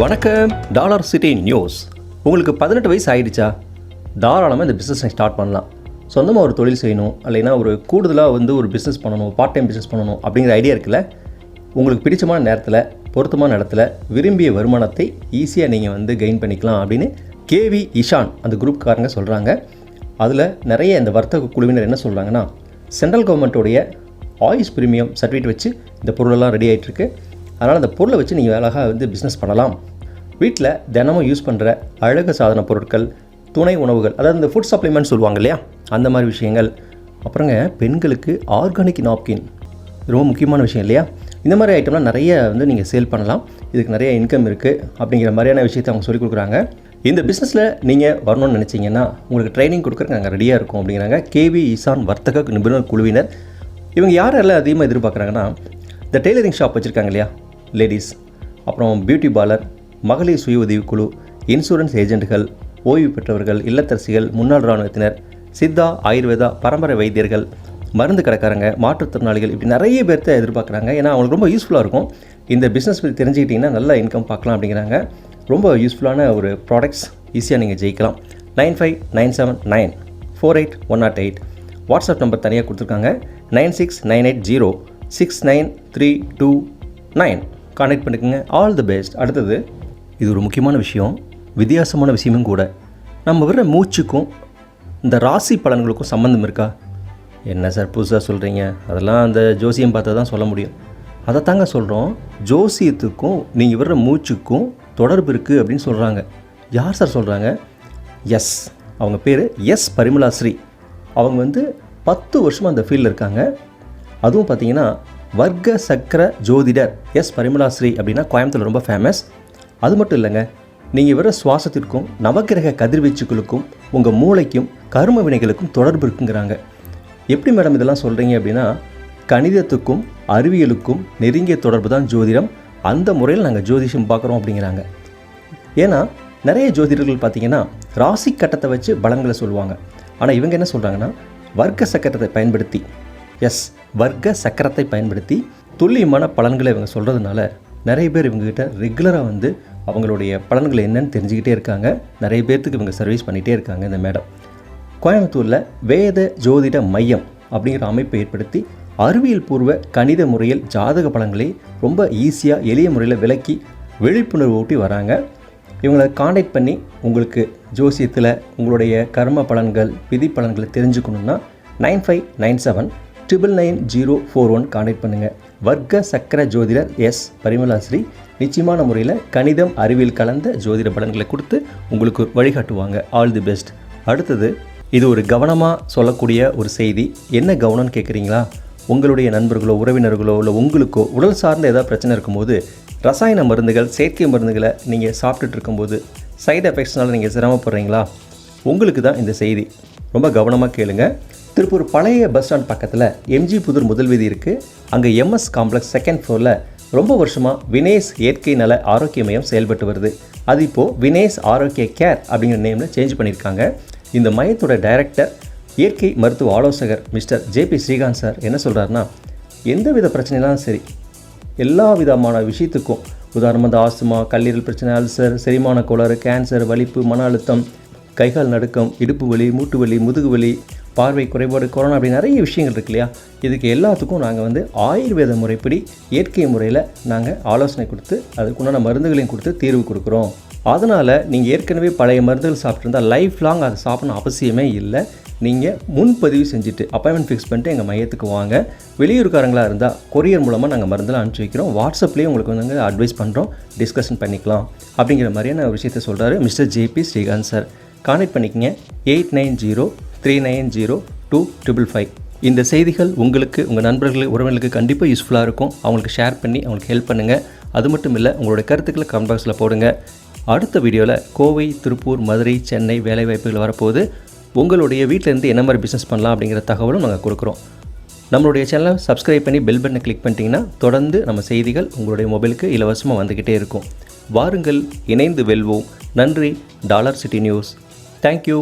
வணக்கம் dollar city news. உங்களுக்கு பதினெட்டு வயசு ஆயிடுச்சா? தாராளமாக இந்த பிஸ்னஸ் ஸ்டார்ட் பண்ணலாம். சொந்தமாக ஒரு தொழில் செய்யணும் இல்லைன்னா ஒரு கூடுதலாக வந்து ஒரு பிஸ்னஸ் பண்ணணும் பார்ட் டைம் பிஸ்னஸ் பண்ணணும் அப்படிங்கிற ஐடியா இருக்குல்ல? உங்களுக்கு பிடிச்சமான நேரத்தில் பொருத்தமான இடத்துல விரும்பிய வருமானத்தை ஈஸியாக நீங்கள் வந்து கெயின் பண்ணிக்கலாம் அப்படின்னு கேவி இஷான் அந்த குரூப்காரங்க சொல்கிறாங்க அதில் நிறைய இந்த வர்த்தக குழுவினர் என்ன சொல்கிறாங்கன்னா சென்ட்ரல் கவர்மெண்ட்டோடைய ஆயுஷ் பிரீமியம் சர்டிஃபிகேட் வச்சு இந்த பொருளெல்லாம் ரெடி ஆகிட்டுருக்கு அதனால் அந்த பொருளை வச்சு நீங்கள் அழகாக வந்து பிஸ்னஸ் பண்ணலாம். வீட்டில் தினமும் யூஸ் பண்ணுற அழகு சாதன பொருட்கள் துணை உணவுகள் அதாவது இந்த ஃபுட் சப்ளிமெண்ட் சொல்லுவாங்க இல்லையா? அந்த மாதிரி விஷயங்கள். அப்புறங்க பெண்களுக்கு ஆர்கானிக் நாப்கின் ரொம்ப முக்கியமான விஷயம் இல்லையா? இந்த மாதிரி ஐட்டம்லாம் நிறைய வந்து நீங்கள் சேல் பண்ணலாம். இதுக்கு நிறைய இன்கம் இருக்குது அப்படிங்கிற மாதிரியான விஷயத்தை அவங்க சொல்லிக் கொடுக்குறாங்க. இந்த பிஸ்னஸில் நீங்கள் வரணும்னு நினச்சிங்கன்னா உங்களுக்கு ட்ரைனிங் கொடுக்குறக்கு நாங்கள் ரெடியாக இருக்கோம் அப்படிங்கிறாங்க. கேவி இசான் வர்த்தக நிபுணர் குழுவினர். இவங்க யாரெல்லாம் அதிகமாக எதிர்பார்க்குறாங்கன்னா இந்த டெய்லரிங் ஷாப் வச்சுருக்காங்க இல்லையா? லேடிஸ். அப்புறம் பியூட்டி பார்லர் மகளிர் சுய உதவிக்குழு இன்சூரன்ஸ் ஏஜென்ட்டுகள் ஓய்வு பெற்றவர்கள் இல்லத்தரசிகள் முன்னாள் இராணுவத்தினர் சித்தா ஆயுர்வேதா பரம்பரை வைத்தியர்கள் மருந்து கடைக்காரங்க மாற்றுத்திறனாளிகள் இப்படி நிறைய பேர்த்த எதிர்பார்க்குறாங்க. ஏன்னா அவங்களுக்கு ரொம்ப யூஸ்ஃபுல்லாக இருக்கும். இந்த பிஸ்னஸ் பற்றி தெரிஞ்சுக்கிட்டிங்கன்னா நல்ல இன்கம் பார்க்கலாம் அப்படிங்கிறாங்க. ரொம்ப யூஸ்ஃபுல்லான ஒரு ப்ராடக்ட்ஸ் ஈஸியாக நீங்கள் ஜெயிக்கலாம். Nine five nine seven nine four eight one nought eight WhatsApp number தனியாக கொடுத்துருக்காங்க. Nine six nine eight zero six nine three two nine. Contact பண்ணிக்கோங்க. ஆல் தி பெஸ்ட் அடுத்தது இது ஒரு முக்கியமான விஷயம். வித்தியாசமான விஷயமும் கூட. நம்ம விடுற மூச்சுக்கும் இந்த ராசி பலன்களுக்கும் சம்மந்தம் இருக்கா? என்ன சார் புதுசாக சொல்கிறீங்க அதெல்லாம் அந்த ஜோசியம் பார்த்தா தான் சொல்ல முடியும். அதை தாங்க சொல்கிறோம் ஜோசியத்துக்கும் நீங்கள் விடுற மூச்சுக்கும் தொடர்பு இருக்குது அப்படின்னு சொல்கிறாங்க யார் சார் சொல்கிறாங்க எஸ். அவங்க பேர் எஸ் பரிமலாஸ்ரீ அவங்க வந்து பத்து வருஷமாக அந்த ஃபீல்டில் இருக்காங்க. அதுவும் பார்த்தீங்கன்னா வர்க்க சக்கர ஜோதிடர் எஸ் பரிமலா ஸ்ரீ அப்படின்னா கோயம்புத்தூர் ரொம்ப ஃபேமஸ் அது மட்டும் இல்லைங்க நீங்கள் வர சுவாசத்திற்கும் நவக்கிரக கதிர்வீச்சுகளுக்கும் உங்கள் மூளைக்கும் கரும வினைகளுக்கும் தொடர்பு இருக்குங்கிறாங்க. எப்படி மேடம் இதெல்லாம் சொல்கிறீங்க அப்படின்னா கணிதத்துக்கும் அறிவியலுக்கும் நெருங்கிய தொடர்பு தான் ஜோதிடம். அந்த முறையில் நாங்கள் ஜோதிஷம் பார்க்குறோம் அப்படிங்கிறாங்க. ஏன்னா நிறைய ஜோதிடர்கள் பார்த்தீங்கன்னா ராசி கட்டத்தை வச்சு பலன்களை சொல்லுவாங்க. ஆனால் இவங்க என்ன சொல்கிறாங்கன்னா வர்க்க சக்கரத்தை பயன்படுத்தி எஸ் வர்க்க சக்கரத்தை பயன்படுத்தி துல்லியமான பலன்களை இவங்க சொல்கிறதுனால நிறைய பேர் இவங்ககிட்ட ரெகுலராக வந்து அவங்களுடைய பலன்கள் என்னன்னு தெரிஞ்சுக்கிட்டே இருக்காங்க. நிறைய பேர்த்துக்கு இவங்க சர்வீஸ் பண்ணிகிட்டே இருக்காங்க இந்த மேடம். கோயம்புத்தூரில் வேத ஜோதிட மையம் அப்படிங்கிற அமைப்பை ஏற்படுத்தி அறிவியல் பூர்வ கணித முறையில் ஜாதக பலன்களை ரொம்ப ஈஸியாக எளிய முறையில் விளக்கி விழிப்புணர்வு ஊட்டி வராங்க. இவங்களை காண்டாக்ட் பண்ணி உங்களுக்கு ஜோசியத்தில் உங்களுடைய கர்ம பலன்கள் விதி பலன்களை தெரிஞ்சுக்கணுன்னா nine five nine seven triple nine zero four one contact பண்ணுங்கள் வர்க்க சக்கர ஜோதிடர் எஸ் பரிமலாஸ்ரீ நிச்சயமான முறையில் கணிதம் அறிவியல் கலந்த ஜோதிட பலன்களை கொடுத்து உங்களுக்கு வழிகாட்டுவாங்க. ஆல் தி பெஸ்ட் அடுத்தது இது ஒரு கவனமாக சொல்லக்கூடிய ஒரு செய்தி. என்ன கவனம்னு கேட்குறீங்களா உங்களுடைய நண்பர்களோ உறவினர்களோ இல்லை உங்களுக்கோ உடல் சார்ந்த ஏதாவது பிரச்சனை இருக்கும்போது ரசாயன மருந்துகள் செயற்கை மருந்துகளை நீங்கள் சாப்பிட்டுட்டு இருக்கும்போது சைடு எஃபெக்ட்ஸ்னால நீங்கள் சிரமப்படுறீங்களா? உங்களுக்கு தான் இந்த செய்தி. ரொம்ப கவனமாக கேளுங்கள் திருப்பூர் பழைய பஸ் ஸ்டாண்ட் பக்கத்தில் எம்ஜி புதூர் முதல் வீதி இருக்குது அங்கே எம்எஸ் காம்ப்ளெக்ஸ் செகண்ட் ஃப்ளோரில் ரொம்ப வருஷமாக வினேஷ் இயற்கை நல ஆரோக்கிய மையம் செயல்பட்டு வருது. அது இப்போது வினேஷ் ஆரோக்கிய கேர் அப்படிங்கிற நேமில் சேஞ்ச் பண்ணியிருக்காங்க. இந்த மையத்தோட டைரக்டர் இயற்கை மருத்துவ ஆலோசகர் மிஸ்டர் ஜேபி ஸ்ரீகாந்த் சார் என்ன சொல்கிறாருன்னா எந்த வித பிரச்சனைனாலும் சரி எல்லா விதமான விஷயத்துக்கும் உதாரணமாக இந்த ஆஸ்துமா கல்லீரல் பிரச்சனை அல்சர் செரிமான கோளாறு கேன்சர் வலிப்பு மன அழுத்தம் கைகால் நடுக்கம் இடுப்பு வலி மூட்டு வலி முதுகு வலி பார்வை குறைபாடு கொரோனா அப்படி நிறைய விஷயங்கள் இருக்கு இல்லையா? இதுக்கு எல்லாத்துக்கும் நாங்கள் வந்து ஆயுர்வேத முறைப்படி இயற்கை முறையில் நாங்கள் ஆலோசனை கொடுத்து அதுக்குண்டான மருந்துகளையும் கொடுத்து தீர்வு கொடுக்குறோம். அதனால் நீங்கள் ஏற்கனவே பழைய மருந்துகள் சாப்பிட்ருந்தா லைஃப் லாங் அதை சாப்பிடணும் அவசியமே இல்லை. நீங்கள் முன்பதிவு செஞ்சுட்டு அப்பாயின்மெண்ட் ஃபிக்ஸ் பண்ணிட்டு எங்கள் மையத்துக்கு வாங்க. வெளியூர்காரங்களாக இருந்தால் கொரியர் மூலமாக நாங்கள் மருந்தெல்லாம் அனுப்பிச்சி வைக்கிறோம். வாட்ஸ்அப்லேயே உங்களுக்கு வந்து அட்வைஸ் பண்ணுறோம் டிஸ்கஷன் பண்ணிக்கலாம். அப்படிங்கிற மாதிரியான ஒரு விஷயத்தை சொல்கிறாரு mister JP Srikanth sir. Contact பண்ணிக்கங்க. Eight nine zero three nine zero two triple five இந்த செய்திகள் உங்களுக்கு உங்கள் நண்பர்கள் உறவினர்களுக்கு கண்டிப்பாக யூஸ்ஃபுல்லாக இருக்கும். அவங்களுக்கு ஷேர் பண்ணி அவங்களுக்கு ஹெல்ப் பண்ணுங்கள் அது மட்டும் இல்லை உங்களுடைய கருத்துக்களை கமெண்ட் பாக்ஸில் போடுங்க. அடுத்த வீடியோவில் கோவை திருப்பூர் மதுரை சென்னை வேலைவாய்ப்புகள் வரப்போது உங்களுடைய வீட்டிலேருந்து என்ன மாதிரி பிஸ்னஸ் பண்ணலாம் அப்படிங்கிற தகவலும் நாங்கள் கொடுக்குறோம். நம்மளுடைய சேனலை சப்ஸ்கிரைப் பண்ணி பெல் பட்டனை கிளிக் பண்ணிட்டீங்கன்னா தொடர்ந்து நம்ம செய்திகள் உங்களுடைய மொபைலுக்கு இலவசமாக வந்துக்கிட்டே இருக்கும். வாருங்கள் இணைந்து வெல்வோம். நன்றி டாலர் சிட்டி நியூஸ். தேங்க்யூ